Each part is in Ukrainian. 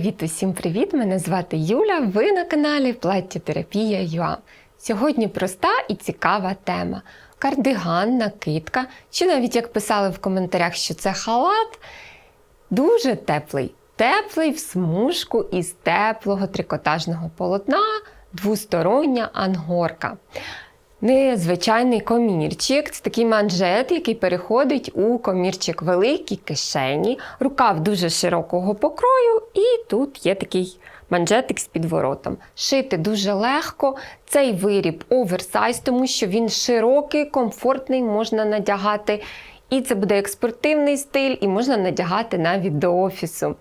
Привіт-привіт, усім привіт! Мене звати Юля. Ви на каналі Платтєтерапія ЮА. Сьогодні проста і цікава тема: кардиган, накидка, чи навіть як писали в коментарях, що це халат, дуже теплий. Теплий в смужку із теплого трикотажного полотна, двостороння ангорка. Незвичайний комірчик. Це такий манжет, який переходить у комірчик великій кишені, рукав дуже широкого покрою, і тут є такий манжетик з підворотом. Шити дуже легко. Цей виріб оверсайз, тому що він широкий, комфортний, можна надягати. І це буде як спортивний стиль, і можна надягати навіть до офісу.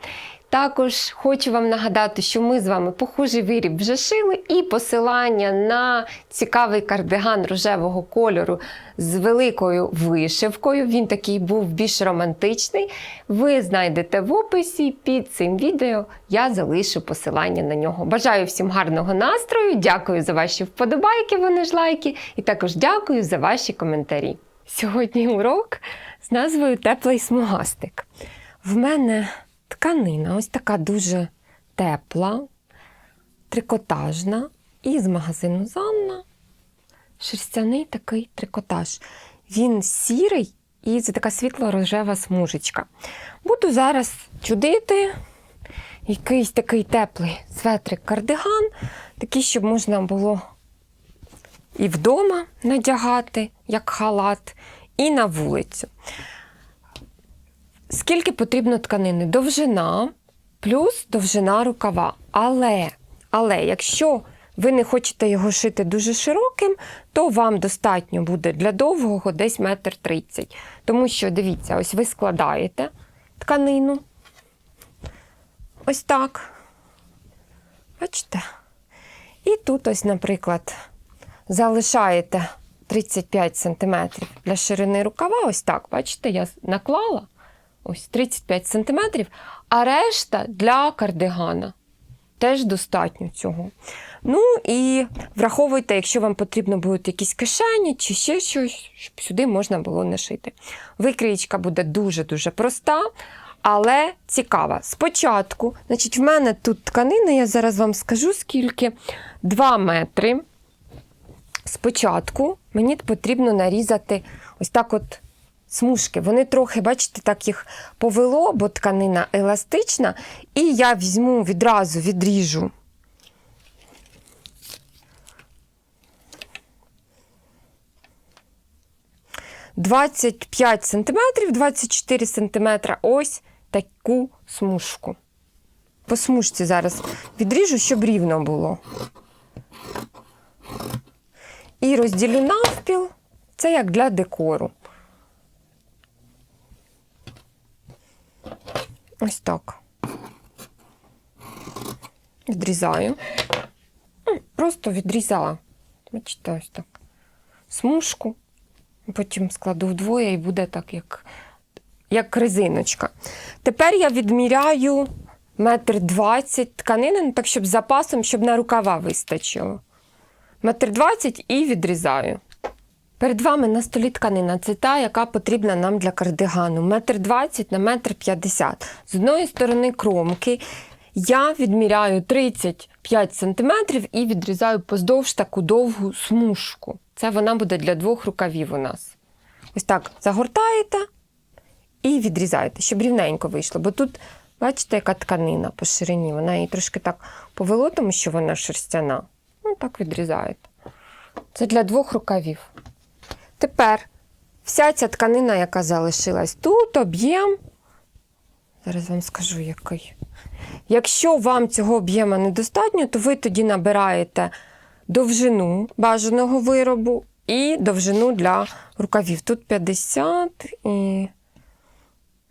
Також хочу вам нагадати, що ми з вами похожий виріб вже шили, і посилання на цікавий кардиган рожевого кольору з великою вишивкою. Він такий був більш романтичний. Ви знайдете в описі під цим відео. Я залишу посилання на нього. Бажаю всім гарного настрою, дякую за ваші вподобайки, вони ж лайки, і також дякую за ваші коментарі. Сьогодні урок з назвою Теплий смугастик. В мене тканина ось така дуже тепла, трикотажна, і з магазину Занна. Шерстяний такий трикотаж. Він сірий і це така світло-рожева смужечка. Буду зараз чудити якийсь такий теплий светрик кардиган, такий, щоб можна було і вдома надягати, як халат, і на вулицю. Скільки потрібно тканини? Довжина плюс довжина рукава. Але, але якщо ви не хочете його шити дуже широким, то вам достатньо буде для довгого десь метр тридцять. Тому що, дивіться, ось ви складаєте тканину. Ось так. Бачите? І тут, ось, наприклад, залишаєте 35 см для ширини рукава. Ось так, бачите, я наклала ось 35 см, а решта для кардигана. Теж достатньо цього. Ну і враховуйте, якщо вам потрібно будуть якісь кишені чи ще щось, щоб сюди можна було нашити. Викрієчка буде дуже-дуже проста, але цікава. Спочатку, значить, в мене тут тканина, я зараз вам скажу скільки, 2 метри. Спочатку мені потрібно нарізати ось так от смужки. Вони трохи, бачите, так їх повело, бо тканина еластична. І я візьму відразу відріжу. Двадцять п'ять сантиметрів, 24 сантиметра ось таку смужку. По смужці зараз відріжу, щоб рівно було. І розділю навпіл. Це як для декору. Ось так. Відрізаю. Ну, Просто відрізала. Бачите, ось так. Смужку. Потім складу вдвоє і буде так, як, як резиночка. Тепер я відміряю метр двадцять тканини, ну, так, щоб з запасом, щоб на рукава вистачило. Метр двадцять і відрізаю. Перед вами на столі тканина. Це та, яка потрібна нам для кардигану. Метр двадцять на метр п'ятдесят. З одної сторони кромки я відміряю 35 см і відрізаю поздовж таку довгу смужку. Це вона буде для двох рукавів у нас. Ось так загортаєте і відрізаєте, щоб рівненько вийшло. Бо тут, бачите, яка тканина по ширині. Вона її трошки так повело, тому що вона шерстяна. Ну, так відрізаєте. Це для двох рукавів. Тепер вся ця тканина, яка залишилась тут, об'єм. Зараз вам скажу, який. Якщо вам цього об'єму недостатньо, то ви тоді набираєте довжину бажаного виробу і довжину для рукавів. Тут 50 і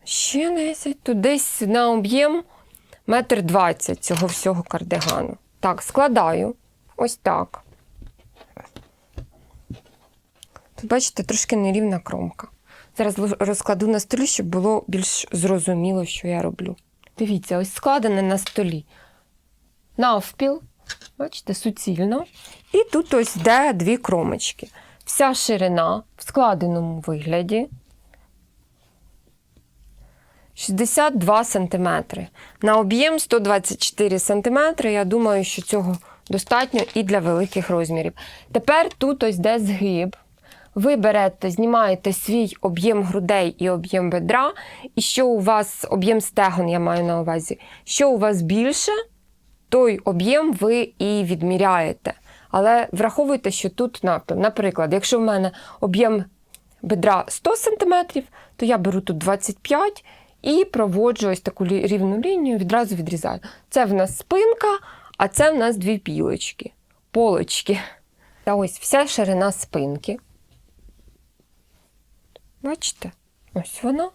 ще 10, тут десь на об'єм метр 20 цього всього кардигану. Так, складаю ось так. Тут, бачите, трошки нерівна кромка. Зараз розкладу на столі, щоб було більш зрозуміло, що я роблю. Дивіться, ось складене на столі навпіл, бачите, суцільно. І тут ось де дві кромочки. Вся ширина в складеному вигляді. 62 см. На об'єм 124 см. Я думаю, що цього достатньо і для великих розмірів. Тепер тут ось де згиб. Ви берете, знімаєте свій об'єм грудей і об'єм бедра, і що у вас об'єм стегон, я маю на увазі, що у вас більше, той об'єм ви і відміряєте. Але враховуйте, що тут. Наприклад, якщо в мене об'єм бедра 100 см, то я беру тут 25 і проводжу ось таку рівну лінію, відразу відрізаю. Це в нас спинка, а це в нас дві пілочки, полочки. Та ось вся ширина спинки. Бачите? Ось вона.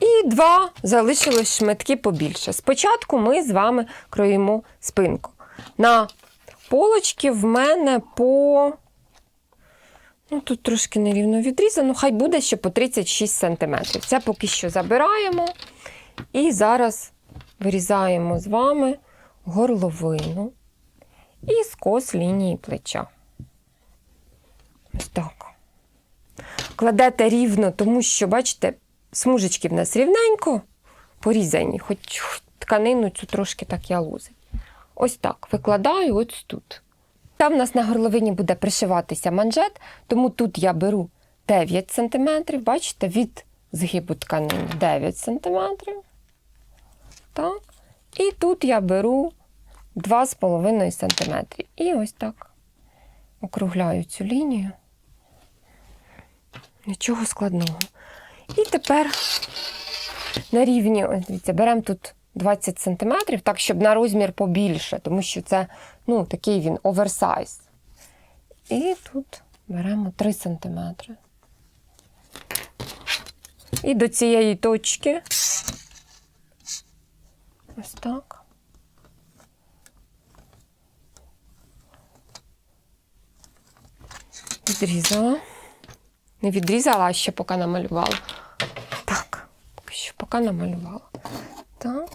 І два залишились шматки побільше. Спочатку ми з вами кроїмо спинку. На полочки в мене по. Ну, тут трошки нерівно відрізано, хай буде ще по 36 см. Це поки що забираємо. І зараз вирізаємо з вами горловину і скос лінії плеча. Ось так. Кладете рівно, тому що, бачите, смужечки в нас рівненько порізані, хоч тканину цю трошки так я лузить. Ось так викладаю ось тут. Там в нас на горловині буде пришиватися манжет, тому тут я беру 9 см, бачите, від згибу тканини 9 см. Так. І тут я беру 2,5 см. І ось так округляю цю лінію. Нічого складного. І тепер на рівні, ось дивіться, беремо тут 20 см, так, щоб на розмір побільше, тому що це ну, такий він оверсайз. І тут беремо 3 см. І до цієї точки. Ось так. Відрізала. Не відрізала, а ще поки намалювала. Так, що поки намалювала. Так.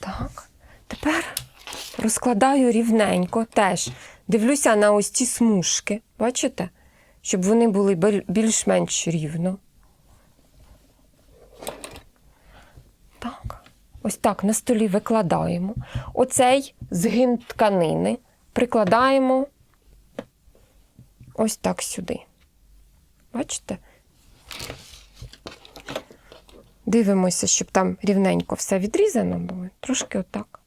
Так. Тепер розкладаю рівненько теж. Дивлюся на ось ці смужки, бачите? Щоб вони були більш-менш рівно. Так. На столі викладаємо. Оцей згин тканини прикладаємо ось так сюди. Бачите? Дивимося, щоб там рівненько все відрізано було. Трошки отак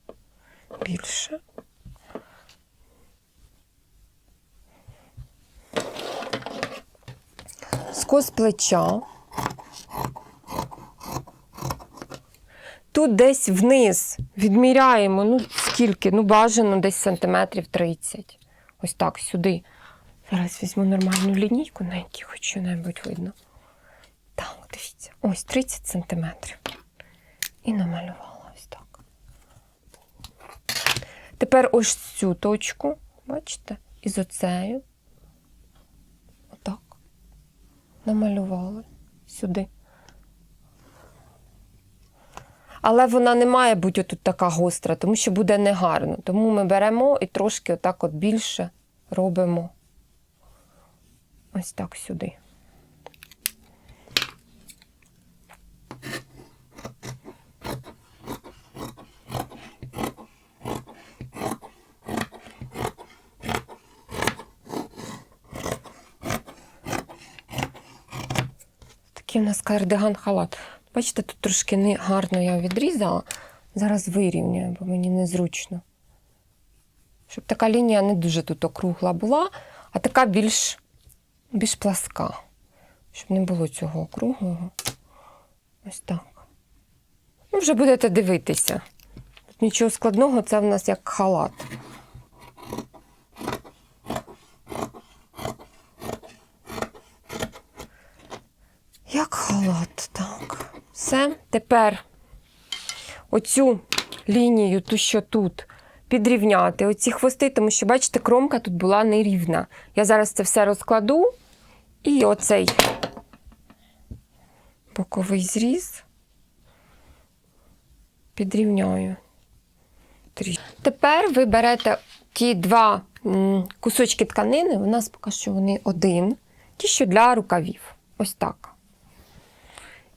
більше. Скос плеча. Тут десь вниз відміряємо, ну скільки, ну бажано десь сантиметрів 30. Ось так сюди. Зараз візьму нормальну лінійку, на якій хоч що-небудь видно. Так, дивіться, ось 30 сантиметрів. І намалювала ось так. Тепер ось цю точку, бачите, із оцею. Отак. Намалювала сюди. Але вона не має бути тут така гостра, тому що буде негарно. Тому ми беремо і трошки отак от більше робимо ось так сюди. Такий у нас кардиган халат. Бачите, тут трошки не гарно я відрізала. Зараз вирівнюю, бо мені незручно. Щоб така лінія не дуже тут округла була, а така більш, більш пласка. Щоб не було цього округлого. Ось так. Ну, вже будете дивитися. Тут нічого складного, це в нас як халат. Як халат, так. Все. Тепер оцю лінію, ту, що тут, підрівняти. Оці хвости, тому що, бачите, кромка тут була нерівна. Я зараз це все розкладу і оцей боковий зріз підрівняю Тепер ви берете ті два кусочки тканини, у нас поки що вони один, ті, що для рукавів. Ось так.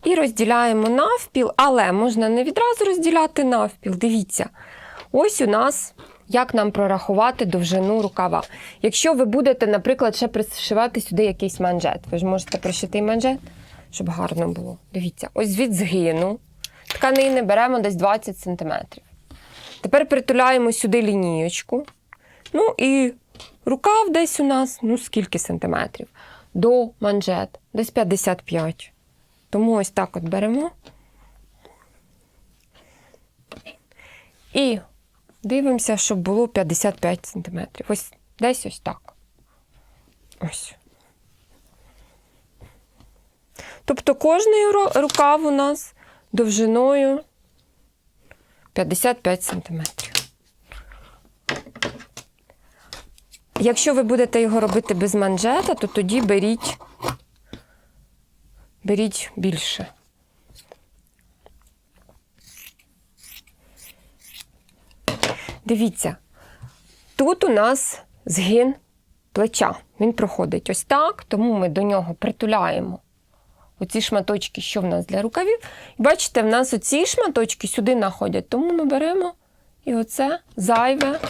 І розділяємо навпіл, але можна не відразу розділяти навпіл. Дивіться, ось у нас як нам прорахувати довжину рукава. Якщо ви будете, наприклад, ще пришивати сюди якийсь манжет, ви ж можете пришити манжет, щоб гарно було. Дивіться, ось від згину тканини беремо десь 20 см. Тепер притуляємо сюди лінієчку. Ну і рукав десь у нас, ну скільки сантиметрів? До манжет, десь 55. Тому ось так от беремо. І дивимося, щоб було 55 см. Ось десь ось так. Ось. Тобто кожний рукав у нас довжиною 55 см. Якщо ви будете його робити без манжета, то тоді беріть, беріть більше. Дивіться, тут у нас згин плеча. Він проходить ось так, тому ми до нього притуляємо оці шматочки, що в нас для рукавів. І бачите, в нас оці шматочки сюди находять, тому ми беремо і оце зайве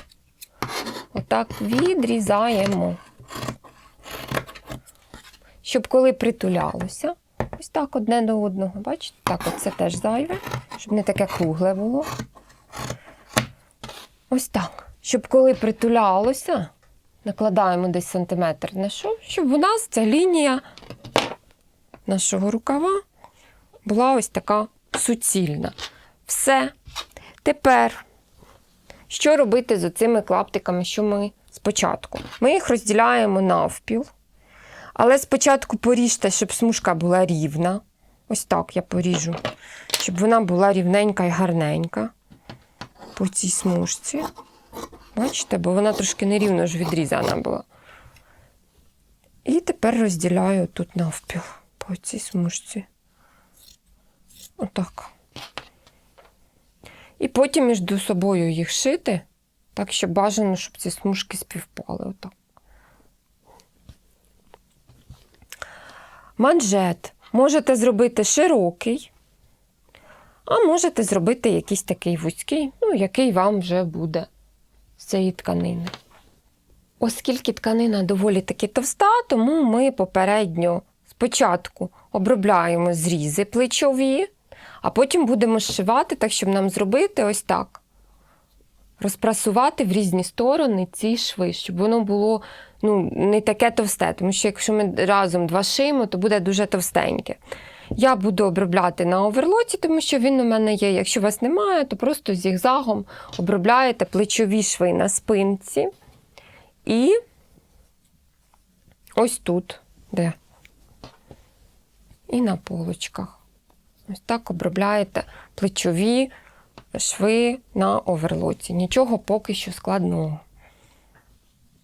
отак відрізаємо. Щоб коли притулялося, ось так одне до одного. Бачите? Так, оце теж зайве, щоб не таке кругле було. Ось так. Щоб коли притулялося, накладаємо десь сантиметр на що, щоб у нас ця лінія нашого рукава була ось така суцільна. Все. Тепер, що робити з оцими клаптиками, що ми спочатку? Ми їх розділяємо навпіл. Але спочатку поріжте, щоб смужка була рівна. Ось так я поріжу, щоб вона була рівненька і гарненька по цій смужці. Бачите, бо вона трошки нерівно ж відрізана була. І тепер розділяю тут навпіл по цій смужці. Отак. І потім між собою їх шити, так що бажано, щоб ці смужки співпали. Отак. Манжет можете зробити широкий, а можете зробити якийсь такий вузький, ну, який вам вже буде з цієї тканини. Оскільки тканина доволі таки товста, тому ми попередньо спочатку обробляємо зрізи плечові, а потім будемо зшивати так, щоб нам зробити ось так. Розпрасувати в різні сторони ці шви, щоб воно було ну, не таке товсте, тому що якщо ми разом два шиємо, то буде дуже товстеньке. Я буду обробляти на оверлоці, тому що він у мене є. Якщо у вас немає, то просто зігзагом обробляєте плечові шви на спинці. І ось тут, де. І на полочках. Ось так обробляєте плечові шви на оверлоці. Нічого поки що складного.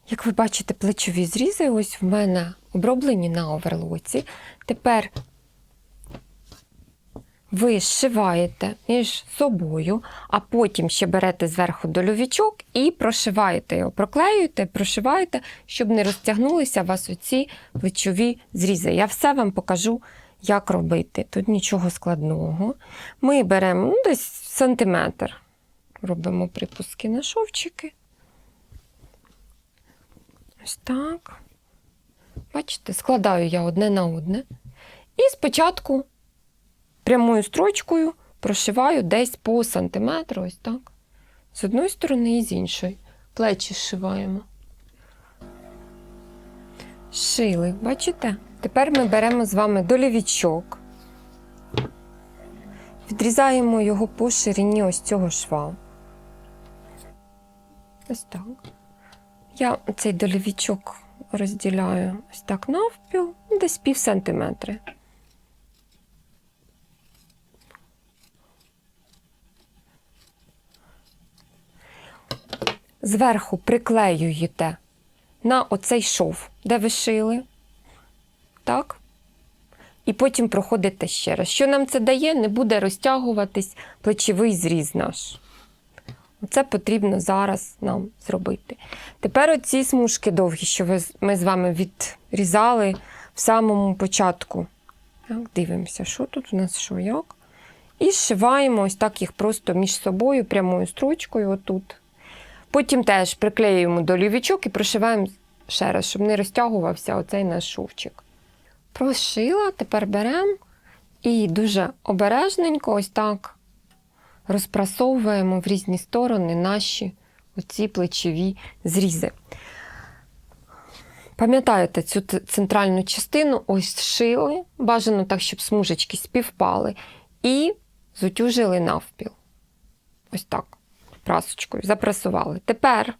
Як ви бачите, плечові зрізи ось в мене оброблені на оверлоці. Тепер ви зшиваєте між собою, а потім ще берете зверху дольовічок і прошиваєте його, проклеюєте, прошиваєте, щоб не розтягнулися у вас оці плечові зрізи. Я все вам покажу, як робити. Тут нічого складного. Ми беремо ну, десь сантиметр, робимо припуски на шовчики. Ось так. Бачите, складаю я одне на одне. І спочатку прямою строчкою прошиваю десь по сантиметру, ось так. З одної сторони і з іншої. Плечі зшиваємо. Шили, бачите? Тепер ми беремо з вами долівічок, відрізаємо його по ширині ось цього шва. Ось так. Я цей долівічок розділяю ось так навпіл, десь пів сантиметри. Зверху приклеюєте на оцей шов, де ви шили. Так? І потім проходите ще раз. Що нам це дає? Не буде розтягуватись плечовий зріз наш. Це потрібно зараз нам зробити. Тепер оці смужки довгі, що ми з вами відрізали в самому початку. Так, дивимося, що тут у нас, що як. І зшиваємо ось так їх просто між собою прямою строчкою отут. Потім теж приклеюємо до лівічок і прошиваємо ще раз, щоб не розтягувався оцей наш шовчик. Прошила, тепер беремо і дуже обережненько ось так розпрасовуємо в різні сторони наші оці плечові зрізи. Пам'ятаєте цю центральну частину ось зшили, бажано так, щоб смужечки співпали, і зутюжили навпіл. Ось так, прасочкою, запрасували. Тепер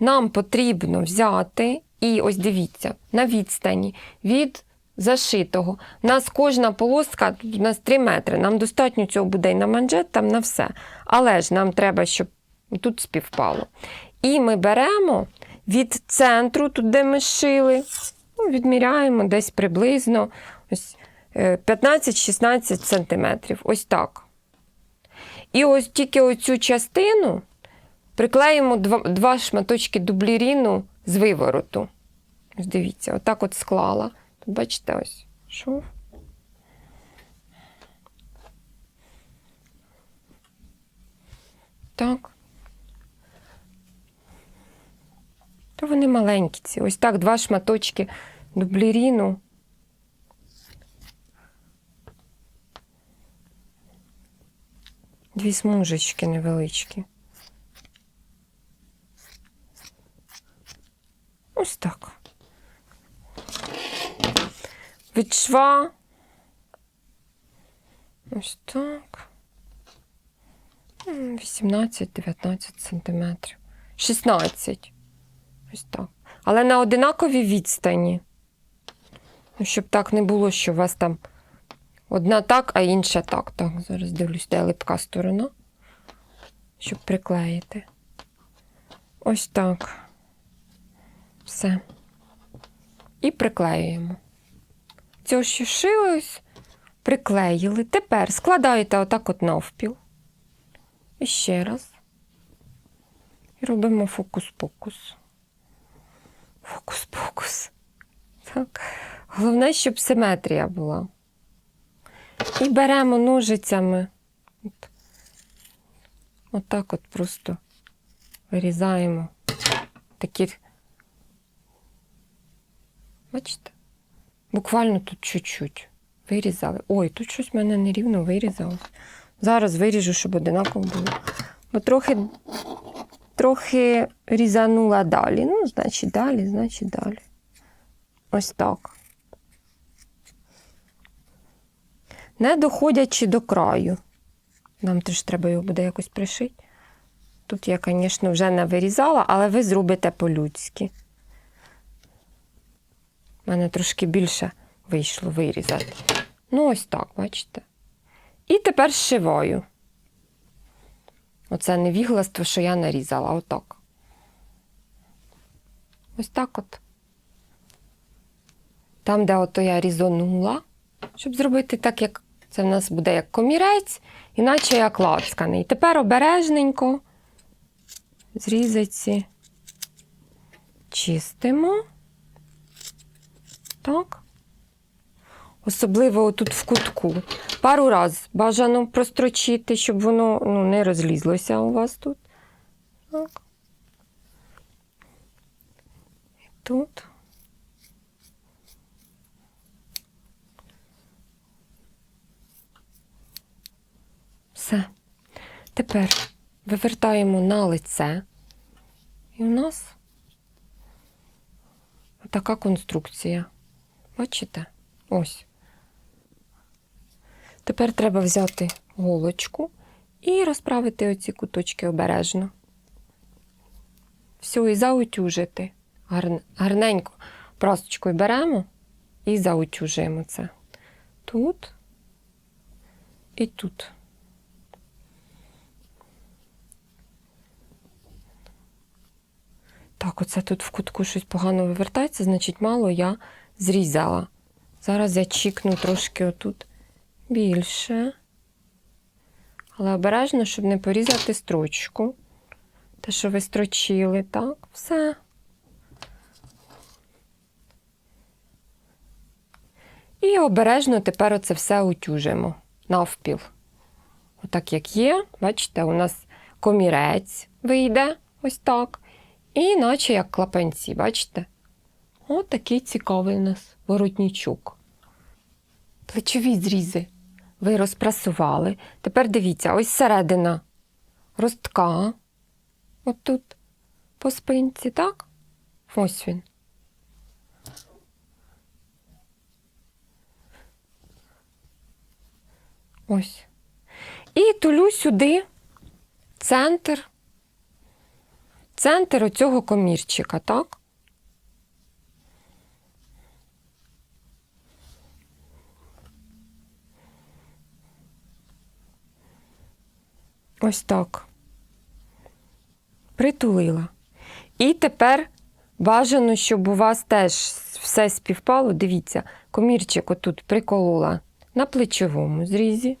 нам потрібно взяти, і ось дивіться, на відстані від зашитого. У нас кожна полоска, у нас 3 метри. Нам достатньо цього буде і на манжет, там на все. Але ж нам треба, щоб тут співпало. І ми беремо від центру, тут де ми шили, ну, відміряємо десь приблизно ось, е, 15-16 сантиметрів. Ось так. І ось тільки оцю частину приклеїмо два, два шматочки дубліріну з вивороту. Ось дивіться, отак от склала. Тут бачите, ось шов. Так. То вони маленькі ці. Ось так два шматочки дубліріну. Дві смужечки невеличкі. Ось так. Від шва. Ось так. 18-19 сантиметрів. 16. Ось так. Але на одинаковій відстані. Ну, Щоб так не було, що у вас там одна так, а інша так. Так, зараз дивлюсь, де липка сторона. Щоб приклеїти. Ось так. Все. І приклеюємо. Цього, що шилось, приклеїли. Тепер складаєте отак от навпіл. І ще раз. І робимо фокус-покус. Фокус-покус. Так. Головне, щоб симетрія була. І беремо ножицями. От. Отак от просто вирізаємо такі. Бачите? Буквально тут чуть-чуть вирізали. Ой, тут щось в мене нерівно вирізалось. Зараз виріжу, щоб одинаково було. Бо трохи, трохи різанула далі. Ну, значить, далі, значить, далі. Ось так. Не доходячи до краю. Нам теж треба його буде якось пришити. Тут я, звісно, вже не вирізала, але ви зробите по-людськи. У мене трошки більше вийшло вирізати. Ну, ось так, бачите. І тепер зшиваю. Оце невігластво, що я нарізала, отак. Ось так от. Там, де ото я різонула, щоб зробити так, як це в нас буде як комірець, іначе як лацканий. Тепер обережненько зрізаці чистимо. Так. Особливо тут в кутку. Пару раз бажано прострочити, щоб воно ну, не розлізлося у вас тут. Так. І тут. Все. Тепер вивертаємо на лице. І у нас така конструкція. Бачите? Ось. Тепер треба взяти голочку і розправити оці куточки обережно. Все, і заутюжити. Гарненько прасочкою беремо і заутюжуємо це. Тут і тут. Так, оце тут в кутку щось погано вивертається, значить, мало я зрізала. Зараз я чікну трошки отут більше. Але обережно, щоб не порізати строчку. Те, що ви строчили, так, все. І обережно тепер оце все утюжимо навпіл. Отак, як є, бачите, у нас комірець вийде ось так. І наче як клапанці, бачите? От такий цікавий у нас воротничок. Плечові зрізи ви розпрасували. Тепер дивіться, ось середина ростка. Отут по спинці, так? Ось він. Ось. І тулю сюди центр. Центр оцього комірчика, так? Ось так. Притулила. І тепер бажано, щоб у вас теж все співпало. Дивіться, комірчик отут приколола на плечовому зрізі.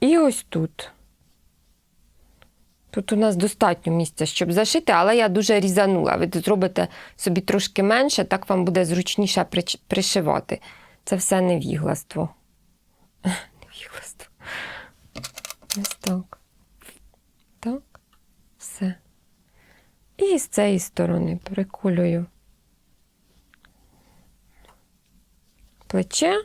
І ось тут. Тут у нас достатньо місця, щоб зашити, але я дуже різанула. Ви зробите собі трошки менше, так вам буде зручніше пришивати. Це все невігластво. Невігластво. Ось так. Так. Все. І з цієї сторони приколюю плече.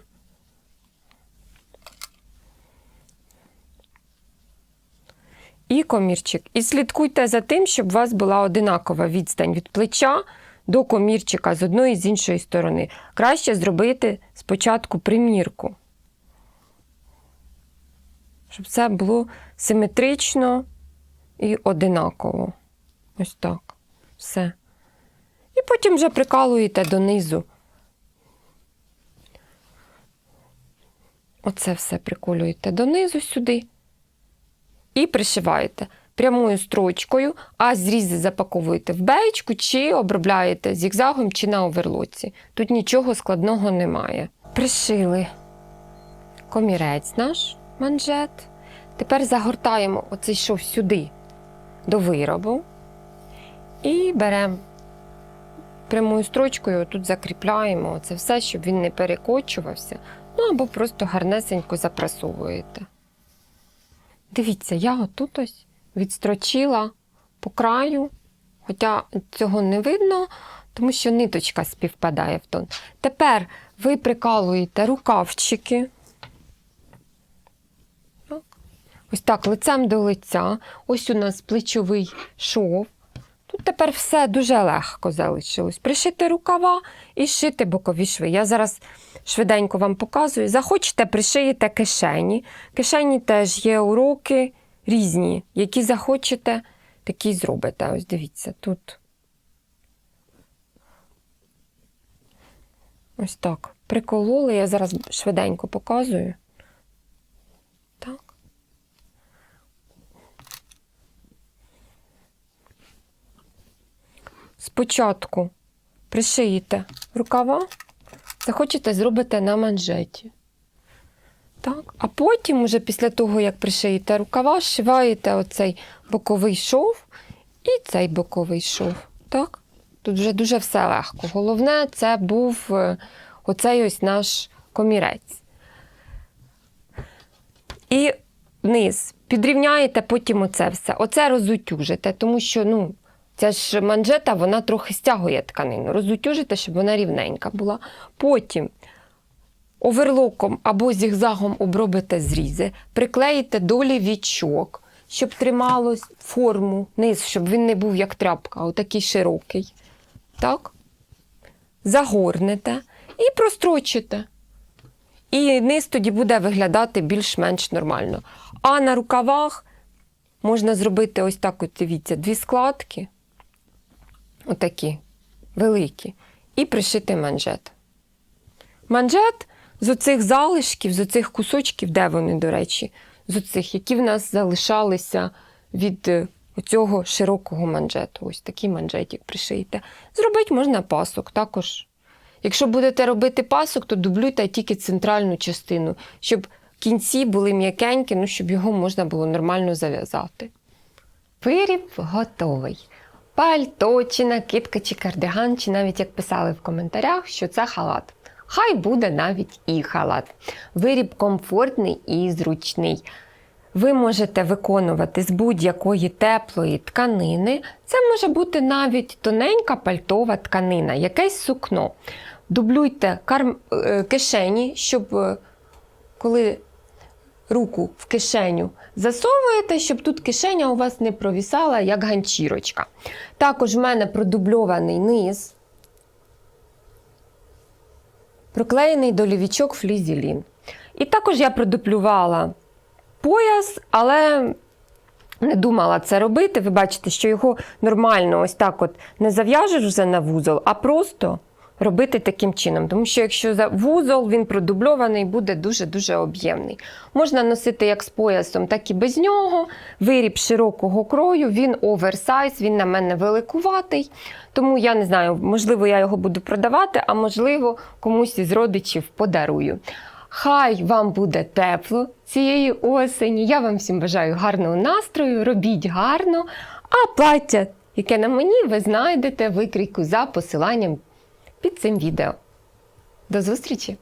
І комірчик. І слідкуйте за тим, щоб у вас була одинакова відстань від плеча до комірчика з одної і з іншої сторони. Краще зробити спочатку примірку, щоб це було симетрично і одинаково. Ось так. Все. І потім вже прикалуєте донизу. Оце все приколюєте донизу сюди і пришиваєте прямою строчкою, а зрізи запаковуєте в беєчку чи обробляєте зігзагом чи на оверлоці. Тут нічого складного немає. Пришили комірець наш манжет. Тепер загортаємо оцей шов сюди до виробу і беремо прямою строчкою, тут закріпляємо це все, щоб він не перекочувався. Ну або просто гарнесенько запрасовуєте. Дивіться, я отут ось відстрочила по краю, хоча цього не видно, тому що ниточка співпадає в тон. Тепер ви прикалуєте рукавчики. Так. Ось так, лицем до лиця. Ось у нас плечовий шов. Тут тепер все дуже легко залишилось. Пришити рукава і шити бокові шви. Я зараз швиденько вам показую. Захочете, пришиєте кишені. Кишені теж є уроки різні, які захочете, такі зробите. Ось дивіться, тут. Ось так. Прикололи, я зараз швиденько показую. Спочатку пришиєте рукава, захочете зробите на манжеті. Так. А потім, уже після того, як пришиєте рукава, зшиваєте оцей боковий шов і цей боковий шов. Так? Тут вже дуже все легко. Головне, це був е, оцей ось наш комірець. І вниз підрівняєте потім оце все. Оце розутюжите, тому що, ну, Ця ж манжета, вона трохи стягує тканину. Розутюжите, щоб вона рівненька була. Потім оверлоком або зігзагом обробите зрізи, приклеїте до лівічок, щоб тримало форму, низ, щоб він не був як тряпка, а отакий широкий. Так? Загорнете і прострочите. І низ тоді буде виглядати більш-менш нормально. А на рукавах можна зробити ось так: от дивіться, дві складки отакі великі, і пришити манжет. Манжет з оцих залишків, з оцих кусочків, де вони, до речі, з оцих, які в нас залишалися від е, оцього широкого манжету. Ось такий манжетик пришиєте. Зробити можна пасок також. Якщо будете робити пасок, то дублюйте тільки центральну частину, щоб кінці були м'якенькі, ну, щоб його можна було нормально зав'язати. Виріб готовий. Пальто, чи накидка, чи кардиган, чи навіть як писали в коментарях, що це халат. Хай буде навіть і халат. Виріб комфортний і зручний. Ви можете виконувати з будь-якої теплої тканини. Це може бути навіть тоненька пальтова тканина, якесь сукно. Дублюйте е, кишені, щоб е, коли руку в кишеню засовуєте, щоб тут кишеня у вас не провісала, як ганчірочка. Також в мене продубльований низ, проклеєний долівічок флізелін. І також я продуплювала пояс, але не думала це робити. Ви бачите, що його нормально ось так от не зав'яжеш вже на вузол, а просто робити таким чином. Тому що якщо за вузол він продубльований, буде дуже-дуже об'ємний. Можна носити як з поясом, так і без нього. Виріб широкого крою, він оверсайз, він на мене великуватий. Тому я не знаю, можливо, я його буду продавати, а можливо, комусь із родичів подарую. Хай вам буде тепло цієї осені. Я вам всім бажаю гарного настрою, робіть гарно. А плаття, яке на мені, ви знайдете викрійку за посиланням під цим відео. До зустрічі!